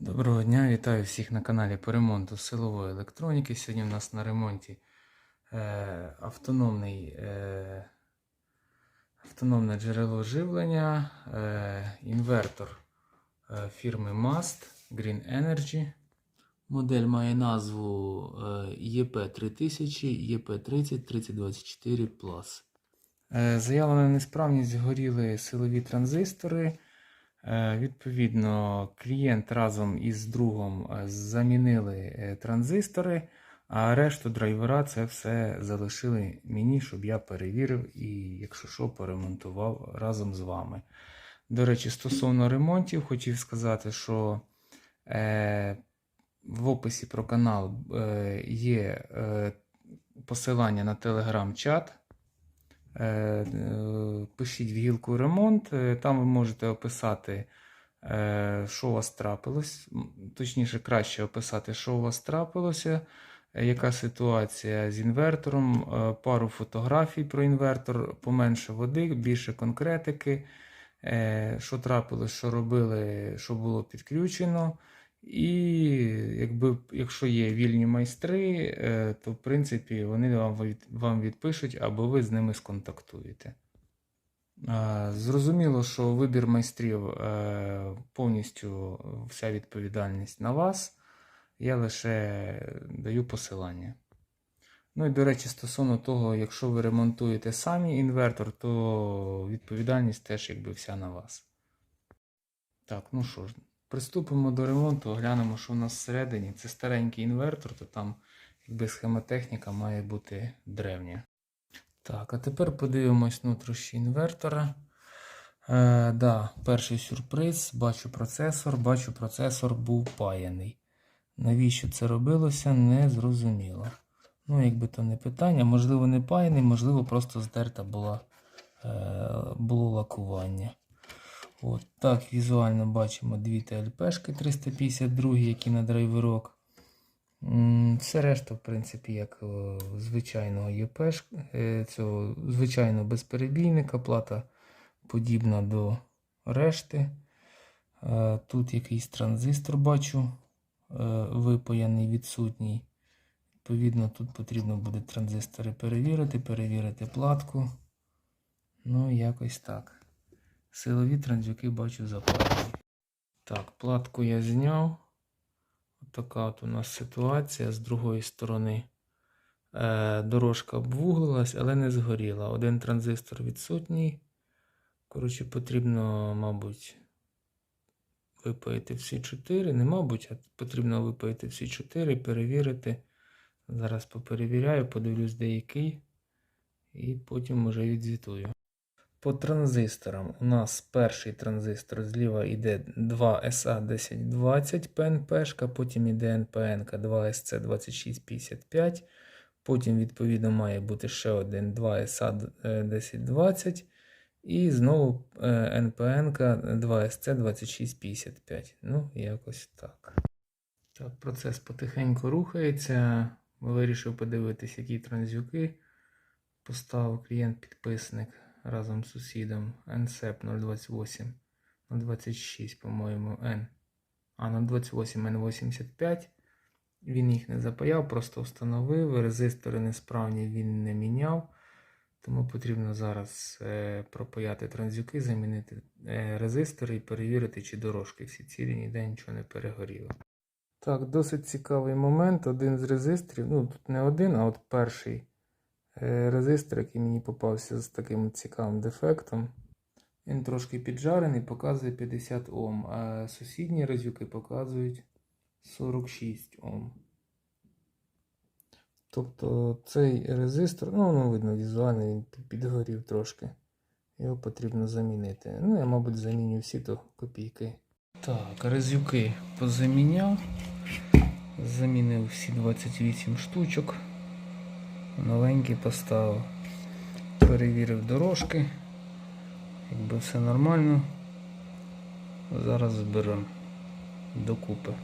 Доброго дня, вітаю всіх на каналі по ремонту силової електроніки. Сьогодні у нас на ремонті е, автономний, е, автономне джерело живлення, е, інвертор е, фірми Mast Green Energy. Модель має назву е, EP3000, EP30 3024 Plus. Е, Заявлена несправність згоріли силові транзистори. Е, Відповідно, клієнт разом із другом е, замінили е, транзистори, а решту драйвера це все залишили мені, щоб я перевірив і, якщо що, поремонтував разом з вами. До речі, стосовно ремонтів, хотів сказати, що в описі про канал є посилання на телеграм-чат. Е, е, Пишіть в гілку ремонт, е, там ви можете описати, що у вас трапилось. Точніше, краще описати, що у вас трапилося, яка ситуація з інвертором, пару фотографій про інвертор, поменше води, більше конкретики, що трапилось, що робили, що було підключено. І якби, якщо є вільні майстри, е, то в принципі вони вам, вам відпишуть або ви з ними сконтактуєте. Зрозуміло, що вибір майстрів е, повністю вся відповідальність на вас. Я лише даю посилання. Ну і до речі, стосовно того, якщо ви ремонтуєте самі інвертор, то відповідальність теж якби вся на вас. Так, ну що ж, приступимо до ремонту, оглянемо, що у нас всередині. Це старенький інвертор, то там якби схемотехніка має бути древня. Так, а тепер подивимось нутрощі інвертора. Е, да, перший сюрприз. Бачу процесор. Бачу, процесор був паяний. Навіщо це робилося, не зрозуміло. Ну, якби то не питання, можливо, не паяний, можливо, просто здерта була, е, було лакування. От так візуально бачимо дві ТЛПшки 352, які на драйверок. Все решта, в принципі, як звичайного ЄПш, е, цього звичайного безперебійника, плата подібна до решти. Е, Тут якийсь транзистор бачу, е, випаяний, відсутній. Відповідно, тут потрібно буде транзистори перевірити, перевірити платку. Ну, якось так. Силові транзюки бачу запалені. Так, платку я зняв. Така от у нас ситуація. З другої сторони е, дорожка обвуглилась, але не згоріла. Один транзистор відсутній. Коротше, потрібно, мабуть, випаяти всі чотири. Не мабуть, а потрібно випаяти всі чотири, перевірити. Зараз поперевіряю, подивлюсь, де який. І потім вже відзвітую. По транзисторам у нас перший транзистор зліва йде 2SA1020 ПНПшка, потім йде НПН 2SC2655. Потім, відповідно, має бути ще один 2SA1020. І знову НПН 2SC2655. Ну, якось так. Так, процес потихеньку рухається. Вирішив подивитись, які транзюки. Поставив клієнт-підписник разом з сусідом NSEP 028 026, по-моєму, N. А 028 N85. Він їх не запаяв, просто встановив. Резистори несправні він не міняв. Тому потрібно зараз е, пропаяти транзюки, замінити е, резистори і перевірити, чи дорожки всі цілі, ніде нічого не перегоріло. Так, досить цікавий момент. Один з резисторів, ну тут не один, а от перший резистор, який мені попався з таким цікавим дефектом. Він трошки піджарений, показує 50 Ом, а сусідні резюки показують 46 Ом. Тобто цей резистор, ну воно видно візуально, він підгорів трошки. Його потрібно замінити. Ну, я, мабуть, заміню всі то копійки. Так, резюки позаміняв. Замінив всі 28 штучок. Новенькі поставив. Перевірив дорожки. Якби все нормально. Зараз зберемо докупи.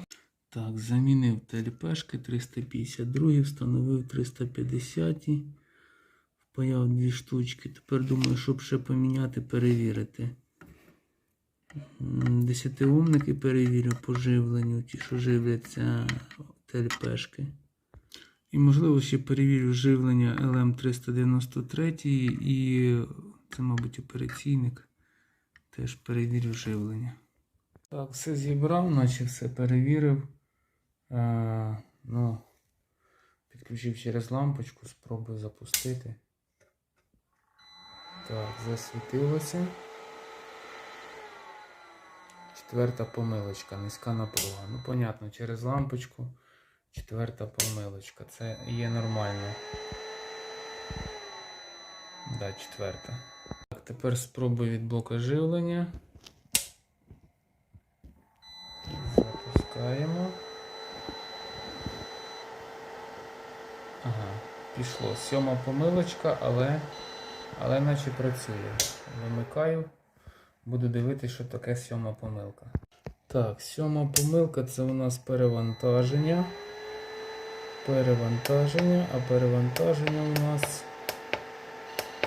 Так, замінив ТЛПшки 352, встановив 350. Впаяв дві штучки. Тепер думаю, щоб ще поміняти, перевірити. М, Десятиомники перевірю по живленню, ті, що живляться ТЛПшки. І, можливо, ще перевірю живлення LM393 і це, мабуть, операційник. Теж перевірю живлення. Так, все зібрав, наче все перевірив. Е, ну, підключив через лампочку, спробую запустити. Так, засвітилося. Четверта помилочка, низька напруга. Ну, понятно, через лампочку. Четверта помилочка. Це є нормально. Да, четверта. Так, тепер спробую від блока живлення. Запускаємо. Ага, пішло. Сьома помилочка, але, але наче працює. Вимикаю. Буду дивитися, що таке сьома помилка. Так, сьома помилка це у нас перевантаження. Перевантаження, а перевантаження у нас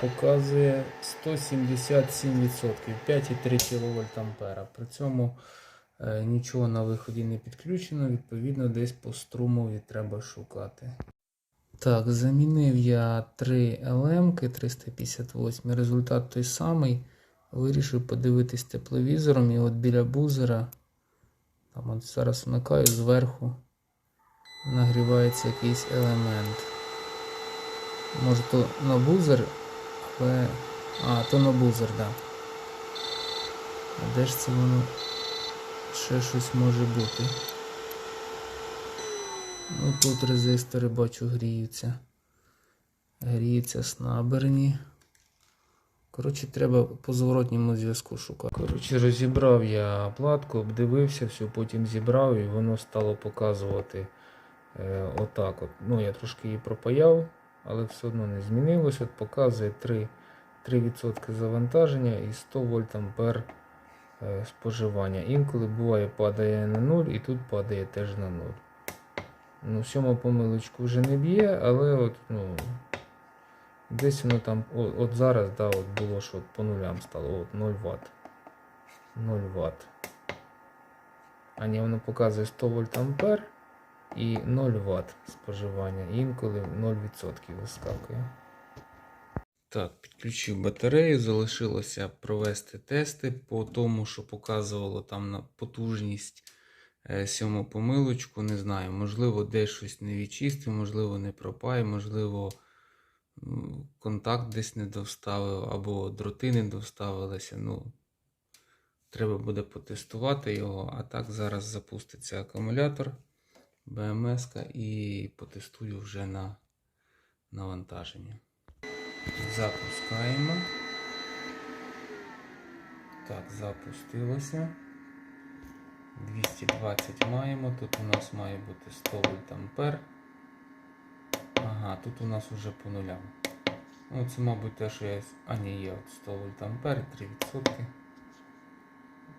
показує 177%, 5,3 кВт Ампера. При цьому е, нічого на виході не підключено, відповідно, десь по струмові треба шукати. Так, замінив я три LM 358. Результат той самий. Вирішив подивитись тепловізором і от біля бузера. Там от зараз вмикаю зверху. Нагрівається якийсь елемент. Може то на бузер, але. А, то на бузер, так. Да. А де ж це воно ще щось може бути? Ну тут резистори бачу гріються. Гріються снаберні. Коротше, треба по зворотньому зв'язку шукати. Коротше, розібрав я платку, обдивився, все, потім зібрав і воно стало показувати отак. От. Ну, я трошки її пропаяв, але все одно не змінилось. От показує 3%, 3% завантаження і 100 вольт ампер е, споживання. Інколи буває падає на 0 і тут падає теж на 0. Ну, сьома помилочку вже не б'є, але от, ну, десь воно там, от, от зараз, да, от було, що от по нулям стало, от 0 Вт. 0 Вт. А ні, воно показує 100 вольт ампер і 0 Вт споживання. Інколи 0% вискакує. Так, підключив батарею, залишилося провести тести по тому, що показувало там на потужність е, сьому помилочку. Не знаю, можливо, десь щось не відчистив, можливо, не пропає, можливо, контакт десь не доставив, або дроти не доставилися. Ну, треба буде потестувати його, а так зараз запуститься акумулятор БМС і потестую вже на навантаження. Запускаємо. Так, запустилося. 220 маємо. Тут у нас має бути 100 вольт ампер. Ага, тут у нас вже по нулям. Ну, це, мабуть, те, що я. А, ні, є от 100 вольт ампер, 3%.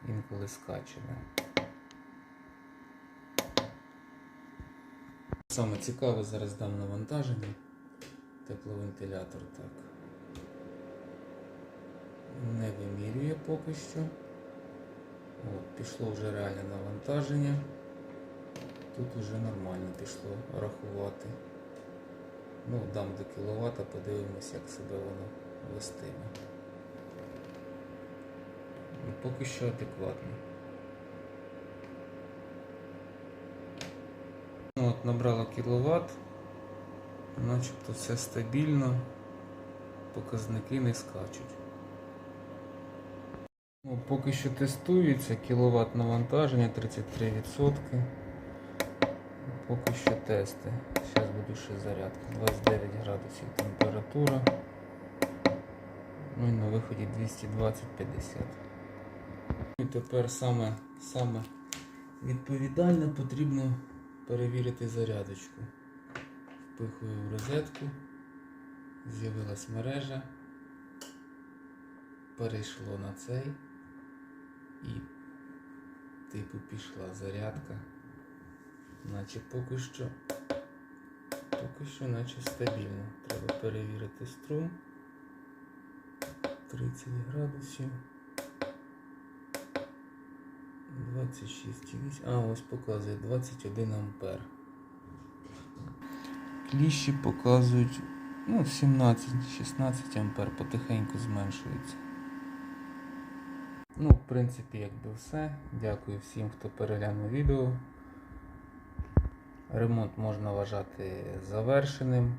Інколи скаче. Саме цікаве зараз дам навантаження. Тепловентилятор так. Не вимірює поки що. От, пішло вже реальне навантаження. Тут вже нормально пішло рахувати. Ну, дам до кіловата, подивимось, як себе воно вестиме. Ну, Поки що адекватно. От набрало кіловат. Начебто все стабільно, показники не скачуть. Ну, поки що тестується кіловат навантаження 33%. Поки що тести. Зараз буду ще зарядка. 29 градусів температура. Ну і на виході 220-50. І тепер саме, саме відповідально потрібно перевірити зарядочку. Впихую в розетку, з'явилась мережа, перейшло на цей і типу пішла зарядка. Наче поки що, поки що наче стабільно. Треба перевірити струм. 30 градусів. 26,8. А, ось показує 21 ампер. Кліщі показують ну, 17-16 ампер, потихеньку зменшується. Ну, в принципі, якби все. Дякую всім, хто переглянув відео. Ремонт можна вважати завершеним.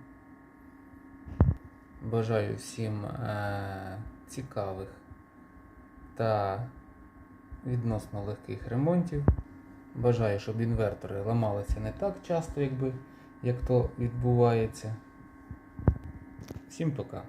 Бажаю всім е- цікавих та відносно легких ремонтів. Бажаю, щоб інвертори ламалися не так часто, якби, як то відбувається. Всім пока.